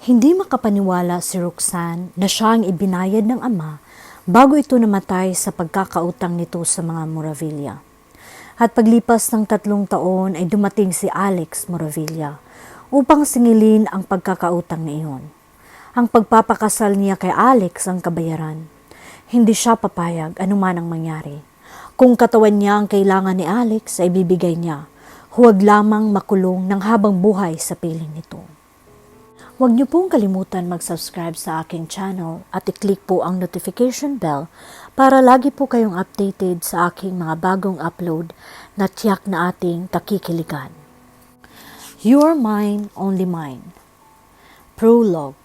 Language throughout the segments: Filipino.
Hindi makapaniwala si Roxanne na siya ang ibinayad ng ama bago ito namatay sa pagkakautang nito sa mga Moravilla. At paglipas ng tatlong taon ay dumating si Alex Moravilla upang singilin ang pagkakautang na iyon. Ang pagpapakasal niya kay Alex ang kabayaran. Hindi siya papayag anuman ang mangyari. Kung katawan niya ang kailangan ni Alex ay bibigay niya. Huwag lamang makulong ng habang buhay sa piling nito. Huwag niyo pong kalimutan mag-subscribe sa aking channel at i-click po ang notification bell para lagi po kayong updated sa aking mga bagong upload na tiyak na ating kakikiligan. Your Mine, Only Mine Prologue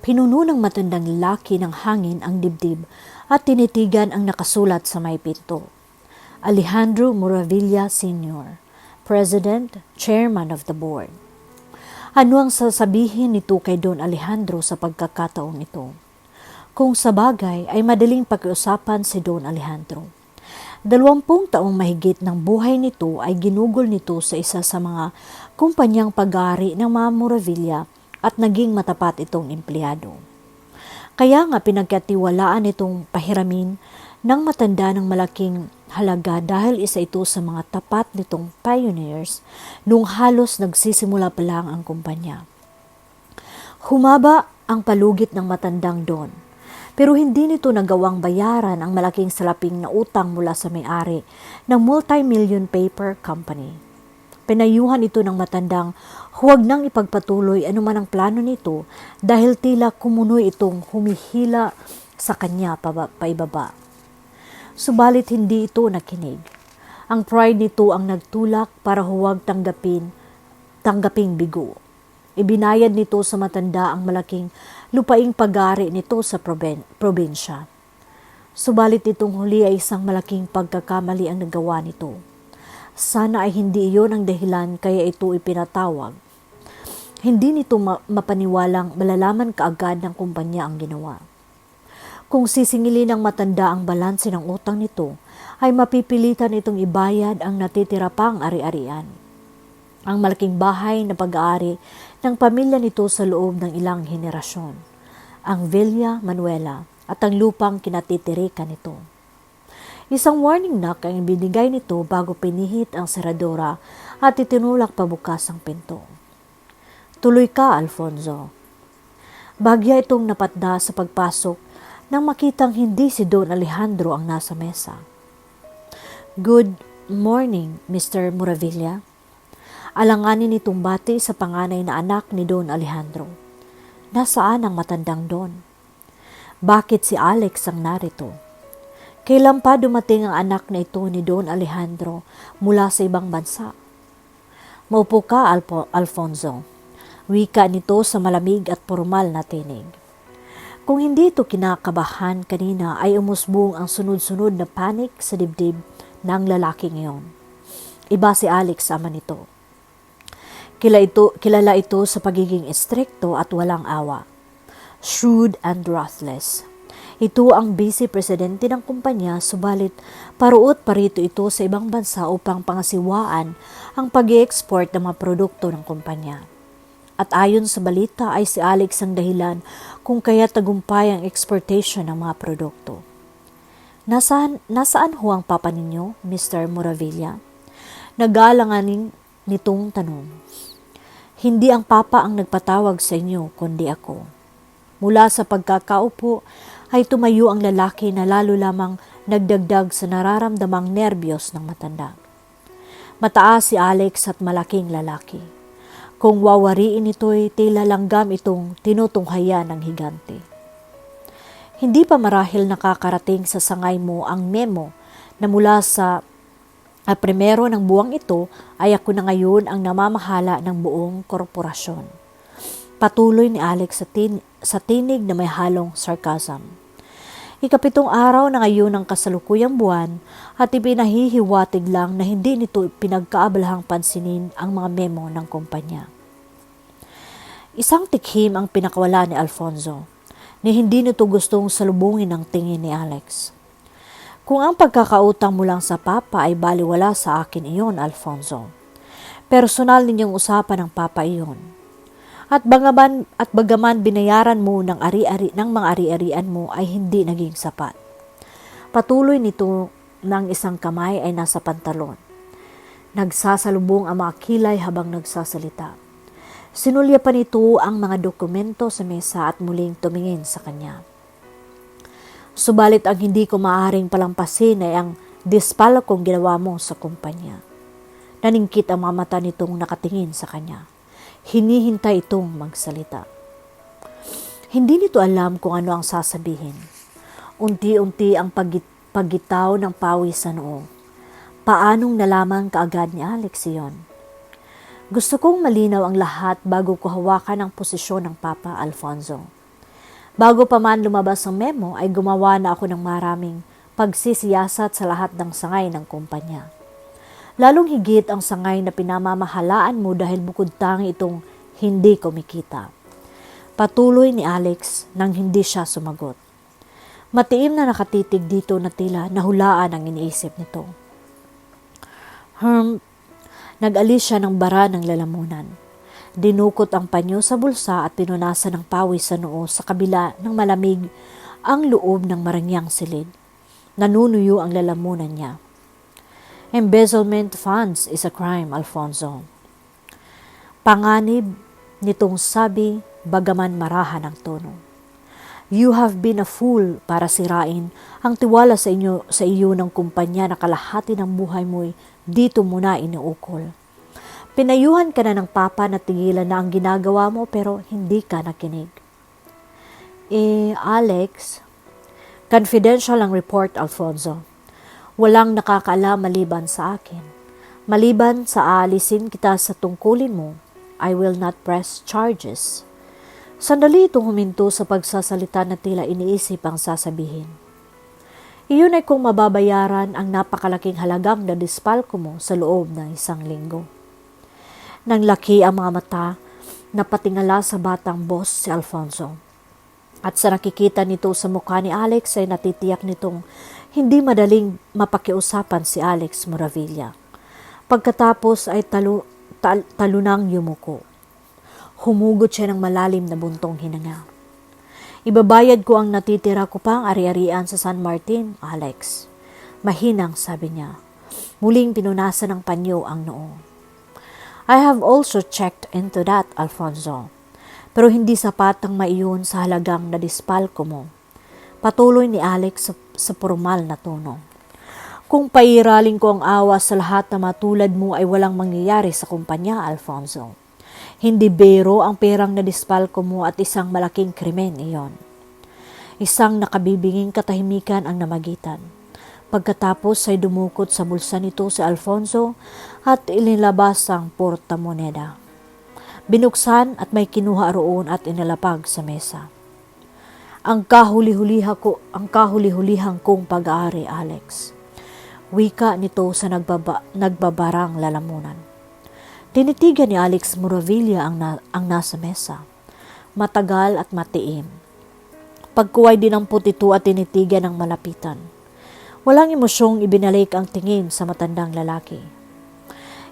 Pinuno ng matandang lalaki ng hangin ang dibdib at tinitigan ang nakasulat sa may pinto. Alejandro Moravilla Sr., President, Chairman of the Board. Ano ang sasabihin nito kay Don Alejandro sa pagkakataong ito? Kung sa bagay ay madaling pag-usapan si Don Alejandro. Dalawampung taong mahigit ng buhay nito ay ginugol nito sa isa sa mga kumpanyang pag-aari ng mga Moravilla at naging matapat itong empleyado. Kaya nga pinagkatiwalaan itong pahiramin ng matanda ng malaking halaga dahil isa ito sa mga tapat nitong pioneers nung halos nagsisimula pa lang ang kumpanya. Humaba ang palugit ng matandang Don, pero hindi nito nagawang bayaran ang malaking salaping na utang mula sa may-ari ng multi-million paper company. Pinayuhan ito ng matandang huwag nang ipagpatuloy anuman ang plano nito dahil tila kumunoy itong humihila sa kanya paba, paibaba. Subalit hindi ito nakinig. Ang pride nito ang nagtulak para huwag tanggapin, tanggaping bigo. Ibinayad nito sa matanda ang malaking lupaing pag-ari nito sa proben- probinsya. Subalit itong huli ay isang malaking pagkakamali ang nagawa nito. Sana ay hindi iyon ang dahilan kaya ito ipinatawag. Hindi nito ma- mapaniwalang malalaman kaagad ng kumpanya ang ginawa. Kung sisingilin ng matanda ang balanse ng utang nito, ay mapipilitan itong ibayad ang natitira pang ari-arian. Ang malaking bahay na pag-aari ng pamilya nito sa loob ng ilang henerasyon, ang Villa Manuela at ang lupang kinatitirikan nito. Isang warning knock ang binigay nito bago pinihit ang seradora at itinulak pabukas ang pinto. Tuloy ka, Alfonso. Bagya itong napatda sa pagpasok nang makitang hindi si Don Alejandro ang nasa mesa. Good morning, Mr. Moravilla. Alanganin nitong bati sa panganay na anak ni Don Alejandro. Nasaan ang matandang Don? Bakit si Alex ang narito? Kailan pa dumating ang anak na ito ni Don Alejandro mula sa ibang bansa? Maupo ka, Alpo, Alfonso. Wika nito sa malamig at formal na tinig. Kung hindi ito kinakabahan kanina ay umusbong ang sunod-sunod na panic sa dibdib ng lalaking iyon. Iba si Alex ama nito. Kila ito, kilala ito sa pagiging estrikto at walang awa. Shrewd and ruthless. Ito ang vice presidente ng kumpanya subalit paruot parito ito sa ibang bansa upang pangasiwaan ang pag export ng mga produkto ng kumpanya. At ayon sa balita ay si Alex ang dahilan kung kaya tagumpay ang exportation ng mga produkto. Nasaan, nasaan ho ang papa ninyo, Mr. Moravilla? Nagalanganin nitong tanong. Hindi ang papa ang nagpatawag sa inyo, kundi ako. Mula sa pagkakaupo ay tumayo ang lalaki na lalo lamang nagdagdag sa nararamdamang nerbiyos ng matanda. Mataas si Alex at malaking lalaki. Kung wawariin ito'y tila langgam itong tinutunghayan ng higante. Hindi pa marahil nakakarating sa sangay mo ang memo na mula sa uh, primero ng buwang ito ay ako na ngayon ang namamahala ng buong korporasyon. Patuloy ni Alex sa, tin- sa tinig na may halong sarcasm. Ikapitong araw na ngayon ng kasalukuyang buwan at ipinahihiwatig lang na hindi nito pinagkaabalahang pansinin ang mga memo ng kumpanya. Isang tikhim ang pinakawala ni Alfonso ni hindi nito gustong salubungin ang tingin ni Alex. Kung ang pagkakautang mo lang sa papa ay baliwala sa akin iyon, Alfonso. Personal ninyong usapan ng papa iyon. At bagaman, at bagaman binayaran mo ng ari-ari ng mga ari-arian mo ay hindi naging sapat. Patuloy nito ng isang kamay ay nasa pantalon. Nagsasalubong ang mga kilay habang nagsasalita. Sinulya pa nito ang mga dokumento sa mesa at muling tumingin sa kanya. Subalit ang hindi ko maaaring palampasin ay ang dispalakong ginawa mo sa kumpanya. Naningkit ang mga mata nitong nakatingin sa kanya. Hinihintay itong magsalita. Hindi nito alam kung ano ang sasabihin. Unti-unti ang pagit- paggitaw ng pawis sa noo. Paanong nalaman kaagad ni Alex iyon? Gusto kong malinaw ang lahat bago ko hawakan ang posisyon ng Papa Alfonso. Bago pa man lumabas ang memo ay gumawa na ako ng maraming pagsisiyasat sa lahat ng sangay ng kumpanya. Lalong higit ang sangay na pinamamahalaan mo dahil bukod tangi itong hindi kumikita. Patuloy ni Alex nang hindi siya sumagot. Matiim na nakatitig dito na tila nahulaan ang iniisip nito. Herm, nag-alis siya ng bara ng lalamunan. Dinukot ang panyo sa bulsa at pinunasan ng pawis sa noo sa kabila ng malamig ang loob ng marangyang silid. Nanunuyo ang lalamunan niya. Embezzlement funds is a crime, Alfonso. Panganib nitong sabi bagaman marahan ang tono. You have been a fool para sirain ang tiwala sa inyo sa iyo ng kumpanya na kalahati ng buhay mo'y dito muna iniukol. Pinayuhan ka na ng papa na tigilan na ang ginagawa mo pero hindi ka nakinig. Eh, Alex, confidential ang report, Alfonso. Walang nakakaalam maliban sa akin. Maliban sa aalisin kita sa tungkulin mo, I will not press charges. Sandali itong huminto sa pagsasalita na tila iniisip ang sasabihin. Iyon ay kung mababayaran ang napakalaking halagang na dispalko mo sa loob ng isang linggo. Nang laki ang mga mata, napatingala sa batang boss si Alfonso. At sa nakikita nito sa mukha ni Alex ay natitiyak nitong hindi madaling mapakiusapan si Alex Moravilla. Pagkatapos ay talo, tal, talunang yumuko. Humugot siya ng malalim na buntong hinanga. Ibabayad ko ang natitira ko pang ari-arian sa San Martin, Alex. Mahinang sabi niya. Muling pinunasan ng panyo ang noo. I have also checked into that, Alfonso. Pero hindi sapat ang maiyon sa halagang na dispalko mo. Patuloy ni Alex sa, sa formal na tono. Kung pairaling ko ang awa sa lahat na matulad mo ay walang mangyayari sa kumpanya, Alfonso. Hindi bero ang perang na dispalko mo at isang malaking krimen iyon. Isang nakabibinging katahimikan ang namagitan. Pagkatapos ay dumukot sa bulsa nito si Alfonso at ilinabas ang portamoneda. Binuksan at may kinuha roon at inalapag sa mesa. Ang kahuli-huliha ko, ang kahuli-hulihang kong pag-aari, Alex. Wika nito sa nagbaba, nagbabarang lalamunan. Tinitigan ni Alex Moravilla ang, na, ang nasa mesa. Matagal at matiim. Pagkuway din ang putito at tinitigan ng malapitan. Walang emosyong ibinalik ang tingin sa matandang lalaki.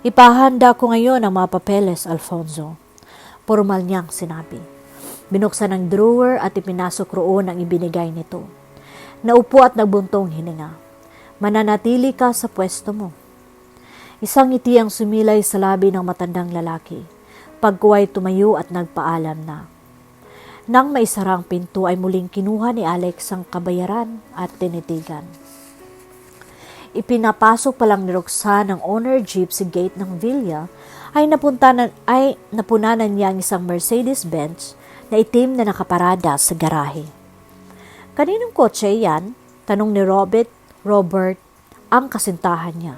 Ipahanda ko ngayon ang mga papeles, Alfonso. Formal niyang sinabi. Binuksan ang drawer at ipinasok roon ang ibinigay nito. Naupo at nagbuntong hininga. Mananatili ka sa pwesto mo. Isang ngiti ang sumilay sa labi ng matandang lalaki. Pagkuway tumayo at nagpaalam na. Nang maisarang pinto ay muling kinuha ni Alex ang kabayaran at tinitigan. Ipinapasok pa lang ni Roxanne ang owner jeep sa gate ng villa ay napuntanan ay napunanan niya ang isang Mercedes-Benz na itim na nakaparada sa garahe. Kaninong kotse yan? Tanong ni Robert, Robert, ang kasintahan niya.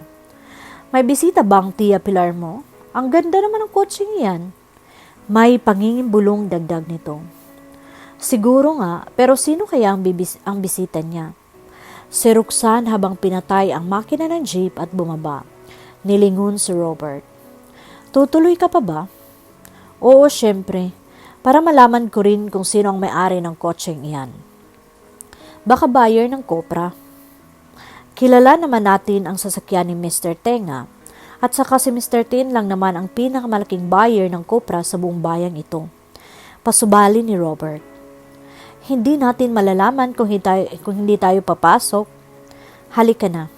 May bisita bang tiya Pilar mo? Ang ganda naman ng kotse niyan. May pangingimbulong dagdag nito. Siguro nga, pero sino kaya ang, bibis- ang bisita niya? Si Roxanne habang pinatay ang makina ng jeep at bumaba. Nilingon si Robert. Tutuloy ka pa ba? Oo, syempre. Para malaman ko rin kung sino ang may-ari ng kotseng iyan. Baka buyer ng Copra. Kilala naman natin ang sasakyan ni Mr. Tenga at saka si Mr. Tin lang naman ang pinakamalaking buyer ng Copra sa buong bayang ito. Pasubali ni Robert. Hindi natin malalaman kung hindi tayo, kung hindi tayo papasok. Halika na.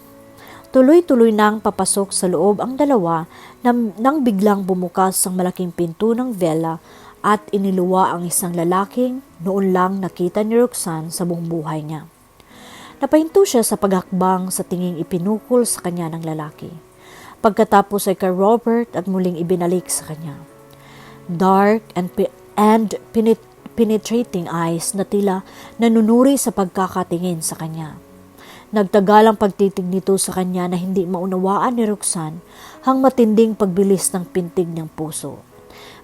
Tuloy-tuloy nang papasok sa loob ang dalawa nang, nang biglang bumukas ang malaking pinto ng vela at iniluwa ang isang lalaking noon lang nakita ni Roxanne sa buong buhay niya. Napahinto siya sa paghakbang sa tinging ipinukol sa kanya ng lalaki. Pagkatapos ay kay Robert at muling ibinalik sa kanya. Dark and, pe- and penet- penetrating eyes na tila nanunuri sa pagkakatingin sa kanya. Nagtagal ang pagtitig nito sa kanya na hindi maunawaan ni Roxanne hang matinding pagbilis ng pintig ng puso.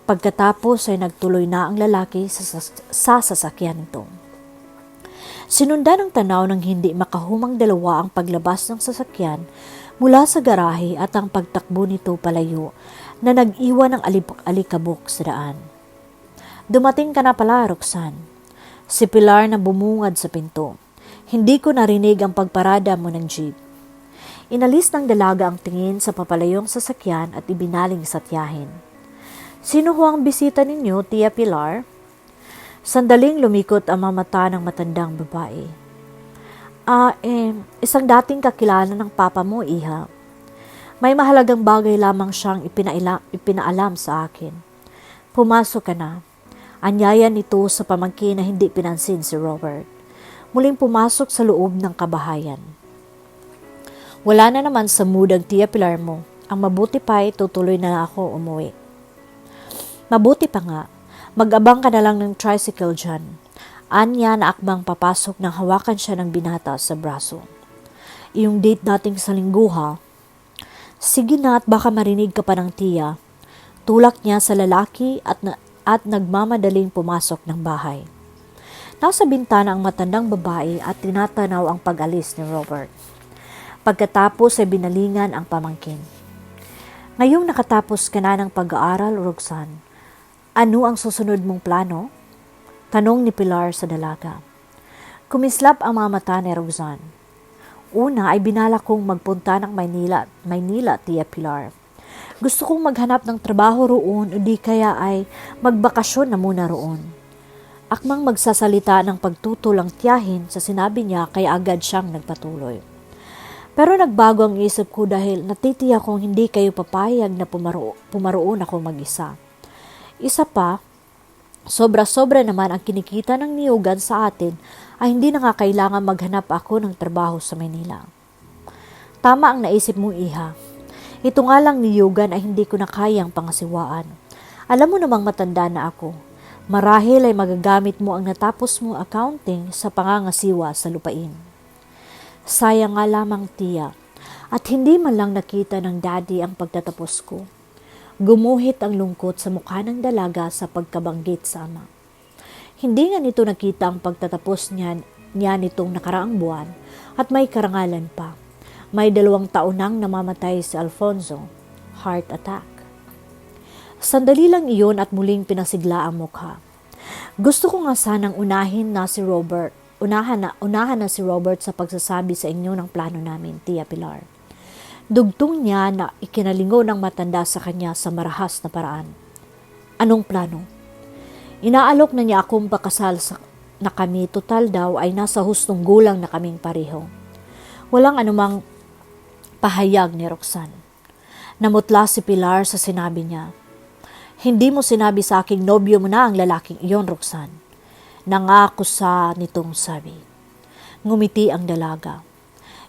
Pagkatapos ay nagtuloy na ang lalaki sa, sas- sa sasakyan nito. Sinundan ng tanaw ng hindi makahumang dalawa ang paglabas ng sasakyan mula sa garahe at ang pagtakbo nito palayo na nag-iwan ng alikabok sa daan. Dumating ka na pala, Roxanne. Si Pilar na bumungad sa pinto. Hindi ko narinig ang pagparada mo ng jeep. Inalis ng dalaga ang tingin sa papalayong sasakyan at ibinaling sa tiyahin. Sino ho ang bisita ninyo, Tia Pilar? Sandaling lumikot ang mamata ng matandang babae. Ah, eh, isang dating kakilala ng papa mo, Iha. May mahalagang bagay lamang siyang ipinaila, ipinaalam sa akin. Pumasok ka na. Anyaya nito sa pamangkin na hindi pinansin si Robert. Muling pumasok sa loob ng kabahayan. Wala na naman sa mood ang tiya Pilar mo. Ang mabuti pa ay tutuloy na ako umuwi. Mabuti pa nga, mag-abang ka na lang ng tricycle dyan. Anya na akbang papasok nang hawakan siya ng binata sa braso. Iyong date nating sa linggo ha. Sige na at baka marinig ka pa ng tiya. Tulak niya sa lalaki at, na, at nagmamadaling pumasok ng bahay. Nasa bintana ang matandang babae at tinatanaw ang pag-alis ni Robert. Pagkatapos ay binalingan ang pamangkin. Ngayong nakatapos ka na ng pag-aaral, Roxanne, ano ang susunod mong plano? Tanong ni Pilar sa dalaga. Kumislap ang mga mata ni Roxanne. Una ay binala kong magpunta ng Maynila, Maynila, Tia Pilar. Gusto kong maghanap ng trabaho roon o di kaya ay magbakasyon na muna roon. Akmang magsasalita ng pagtutol ang tiyahin sa sinabi niya kaya agad siyang nagpatuloy. Pero nagbago ang isip ko dahil natitiya kong hindi kayo papayag na pumaro, pumaroon ako mag-isa. Isa pa, sobra-sobra naman ang kinikita ng niyugan sa atin ay hindi na nga kailangan maghanap ako ng trabaho sa Manila. Tama ang naisip mong iha. Ito nga lang niyugan ay hindi ko na kayang pangasiwaan. Alam mo namang matanda na ako. Marahil ay magagamit mo ang natapos mong accounting sa pangangasiwa sa lupain. Sayang nga lamang tiya at hindi man lang nakita ng daddy ang pagtatapos ko. Gumuhit ang lungkot sa mukha ng dalaga sa pagkabanggit sa ama. Hindi nga nito nakita ang pagtatapos niya, niya nitong nakaraang buwan at may karangalan pa. May dalawang taon nang namamatay si Alfonso, heart attack. Sandali lang iyon at muling pinasigla ang mukha. Gusto ko nga sanang unahin na si Robert, unahan na, unahan na si Robert sa pagsasabi sa inyo ng plano namin, Tia Pilar. Dugtong niya na ikinalingo ng matanda sa kanya sa marahas na paraan. Anong plano? Inaalok na niya akong pakasal sa, na kami total daw ay nasa hustong gulang na kaming pareho. Walang anumang pahayag ni Roxanne. Namutla si Pilar sa sinabi niya. Hindi mo sinabi sa aking nobyo mo na ang lalaking iyon, Roxanne. Nangako sa nitong sabi. Ngumiti ang dalaga.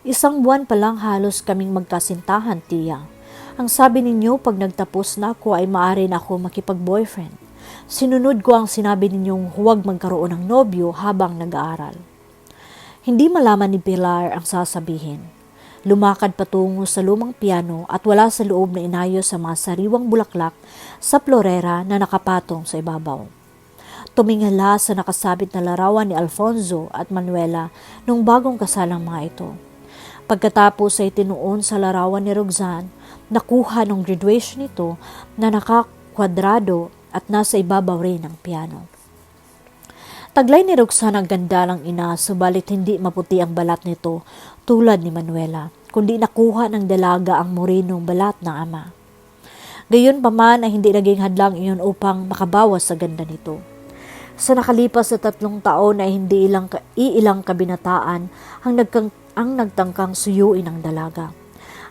Isang buwan pa lang halos kaming magkasintahan, tiya. Ang sabi ninyo pag nagtapos na ako ay maaari na ako makipag-boyfriend. Sinunod ko ang sinabi ninyong huwag magkaroon ng nobyo habang nag-aaral. Hindi malaman ni Pilar ang sasabihin. Lumakad patungo sa lumang piano at wala sa loob na inayos sa mga sariwang bulaklak sa florera na nakapatong sa ibabaw. Tumingala sa nakasabit na larawan ni Alfonso at Manuela nung bagong kasalang mga ito. Pagkatapos ay tinuon sa larawan ni Roxanne, nakuha ng graduation nito na nakakwadrado at nasa ibabaw rin ng piano. Taglay ni Roxanne ang ganda ng ina, subalit hindi maputi ang balat nito tulad ni Manuela, kundi nakuha ng dalaga ang morinong balat ng ama. Gayon pa man ay hindi naging hadlang iyon upang makabawas sa ganda nito. Sa nakalipas na tatlong taon ay hindi ilang, iilang kabinataan ang, nagkang, ang nagtangkang suyuin ang dalaga.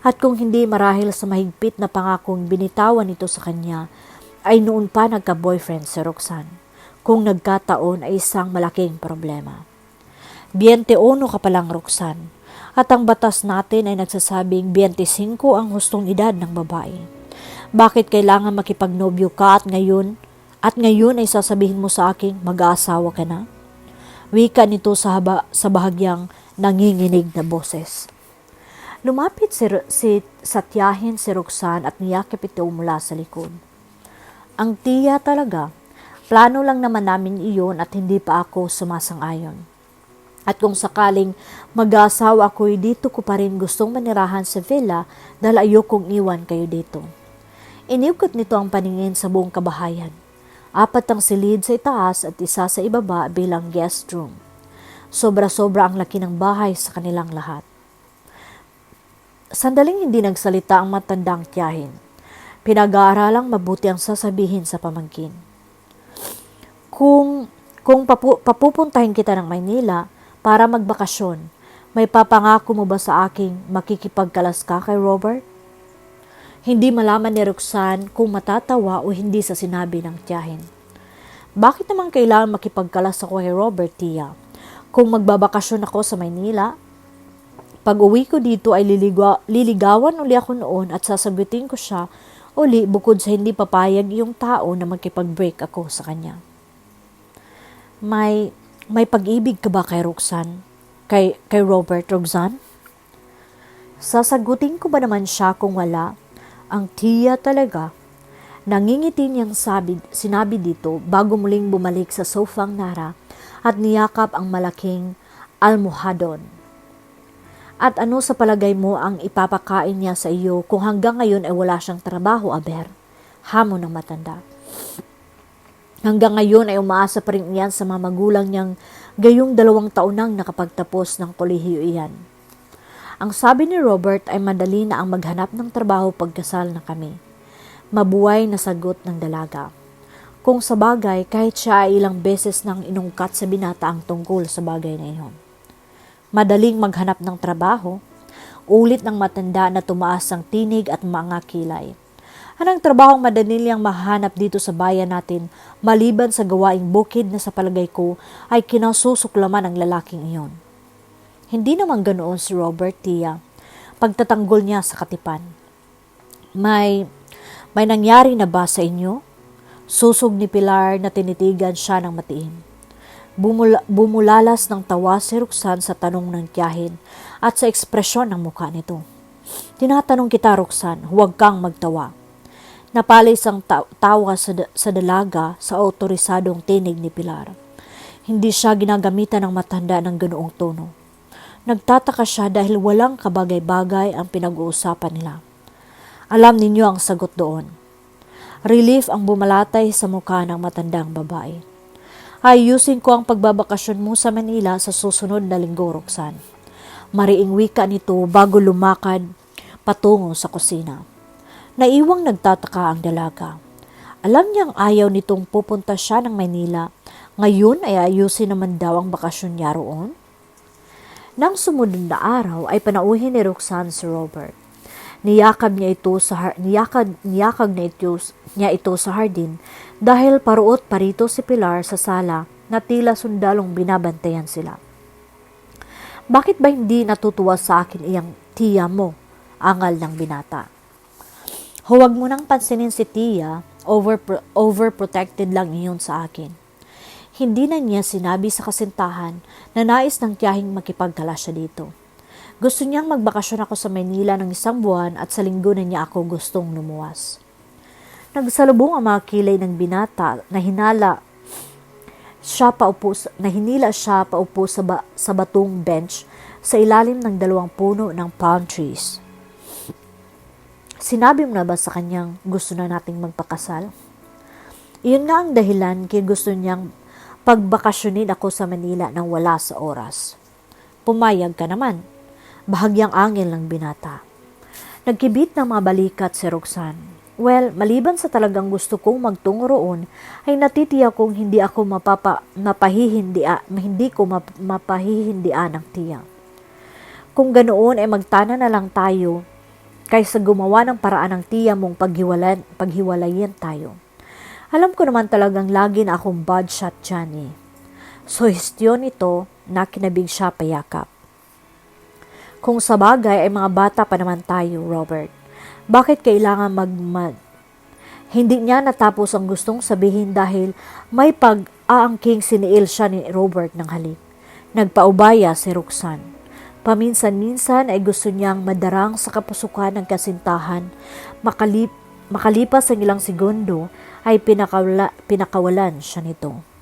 At kung hindi marahil sa mahigpit na pangakong binitawan ito sa kanya, ay noon pa nagka-boyfriend si Roxanne. Kung nagkataon ay isang malaking problema. 21 ka pa lang, Roxanne. At ang batas natin ay nagsasabing 25 ang hustong edad ng babae. Bakit kailangan makipagnobyo ka at ngayon at ngayon ay sasabihin mo sa aking mag-aasawa ka na? Wika nito sa, haba, sa bahagyang nanginginig na boses. Lumapit si, si Satyahin si Roxanne at niyakip ito mula sa likod. Ang tiya talaga, plano lang naman namin iyon at hindi pa ako sumasang-ayon. At kung sakaling mag-aasawa ako'y dito ko pa rin gustong manirahan sa villa dahil ayokong iwan kayo dito. Iniukot nito ang paningin sa buong kabahayan. Apat ang silid sa itaas at isa sa ibaba bilang guest room. Sobra-sobra ang laki ng bahay sa kanilang lahat. Sandaling hindi nagsalita ang matandang tiyahin. Pinag-aaralang mabuti ang sasabihin sa pamangkin. Kung, kung papu, papupuntahin kita ng Maynila para magbakasyon, may papangako mo ba sa aking makikipagkalas ka kay Robert? Hindi malaman ni Roxanne kung matatawa o hindi sa sinabi ng tiyahin. Bakit naman kailangan makipagkalas ako kay Robert, tiya? Kung magbabakasyon ako sa Maynila, pag uwi ko dito ay liligaw, liligawan uli ako noon at sasagutin ko siya uli bukod sa hindi papayag yung tao na magkipag-break ako sa kanya. May, may pag-ibig ka ba kay Roxanne? Kay, kay Robert Roxanne? Sasagutin ko ba naman siya kung wala? Ang tiya talaga. Nangingiti niyang sabi, sinabi dito bago muling bumalik sa sofang nara at niyakap ang malaking almohadon. At ano sa palagay mo ang ipapakain niya sa iyo kung hanggang ngayon ay wala siyang trabaho, Aber? Hamon ng matanda. Hanggang ngayon ay umaasa pa rin iyan sa mga magulang niyang gayong dalawang taon nang nakapagtapos ng kolehiyo iyan. Ang sabi ni Robert ay madali na ang maghanap ng trabaho pagkasal na kami. Mabuhay na sagot ng dalaga. Kung sa bagay, kahit siya ay ilang beses nang inungkat sa binata ang tungkol sa bagay na iyon. Madaling maghanap ng trabaho, ulit ng matanda na tumaas ang tinig at mga kilay. Anong trabahong madali niyang mahanap dito sa bayan natin maliban sa gawaing bukid na sa palagay ko ay kinasusuklaman ng lalaking iyon. Hindi naman ganoon si Robert Tia. Pagtatanggol niya sa katipan. May, may nangyari na ba sa inyo? Susog ni Pilar na tinitigan siya ng matiin. Bumula, bumulalas ng tawa si Roxanne sa tanong ng tiyahin at sa ekspresyon ng mukha nito. Tinatanong kita, Roxanne, huwag kang magtawa. Napalis ang ta- tawa sa, sa dalaga sa autorisadong tinig ni Pilar. Hindi siya ginagamitan ng matanda ng ganoong tono. Nagtataka siya dahil walang kabagay-bagay ang pinag-uusapan nila. Alam ninyo ang sagot doon. Relief ang bumalatay sa mukha ng matandang babae. Ayusin ko ang pagbabakasyon mo sa Manila sa susunod na linggo, Roxanne. Mariing wika nito bago lumakad patungo sa kusina. Naiwang nagtataka ang dalaga. Alam niyang ayaw nitong pupunta siya ng Manila. Ngayon ay ayusin naman daw ang bakasyon niya roon. Nang sumunod na araw ay panauhin ni Roxanne si Robert. Niyakag niya ito sa niyakag, niyakag na ito, niya ito sa hardin dahil paruot parito si Pilar sa sala na tila sundalong binabantayan sila. Bakit ba hindi natutuwa sa akin iyang tiya mo? Angal ng binata. Huwag mo nang pansinin si tiya, over, overprotected lang iyon sa akin. Hindi na niya sinabi sa kasintahan na nais ng tiyahing makipagkala siya dito. Gusto niyang magbakasyon ako sa Maynila ng isang buwan at sa linggo na niya ako gustong lumuwas. Nagsalubong ang mga kilay ng binata na hinala siya paupo, na hinila siya paupo sa, ba, sa batong bench sa ilalim ng dalawang puno ng palm trees. Sinabi mo na ba sa kanyang gusto na nating magpakasal? Iyon nga ang dahilan kaya gusto niyang pagbakasyonin ako sa Manila nang wala sa oras. Pumayag ka naman. Bahagyang angel ng binata. Nagkibit ng mga balikat si Roxanne. Well, maliban sa talagang gusto kong magtungo roon, ay natitiya kong hindi ako mapapa, mapahihindia, hindi ko map, mapahihindian ng tiyak. Kung ganoon ay magtana na lang tayo kaysa gumawa ng paraan ng tiya mong paghiwalan, paghiwalayin tayo. Alam ko naman talagang lagi na akong bad shot dyan eh. Suhestyon ito na kinabig siya payakap. Kung sa bagay ay mga bata pa naman tayo, Robert. Bakit kailangan magmad? Hindi niya natapos ang gustong sabihin dahil may pag-aangking siniil siya ni Robert ng halik. Nagpaubaya si Roxanne. Paminsan-minsan ay gusto niyang madarang sa kapusukan ng kasintahan. Makalip, makalipas ang ilang segundo ay pinakawala, pinakawalan siya nito.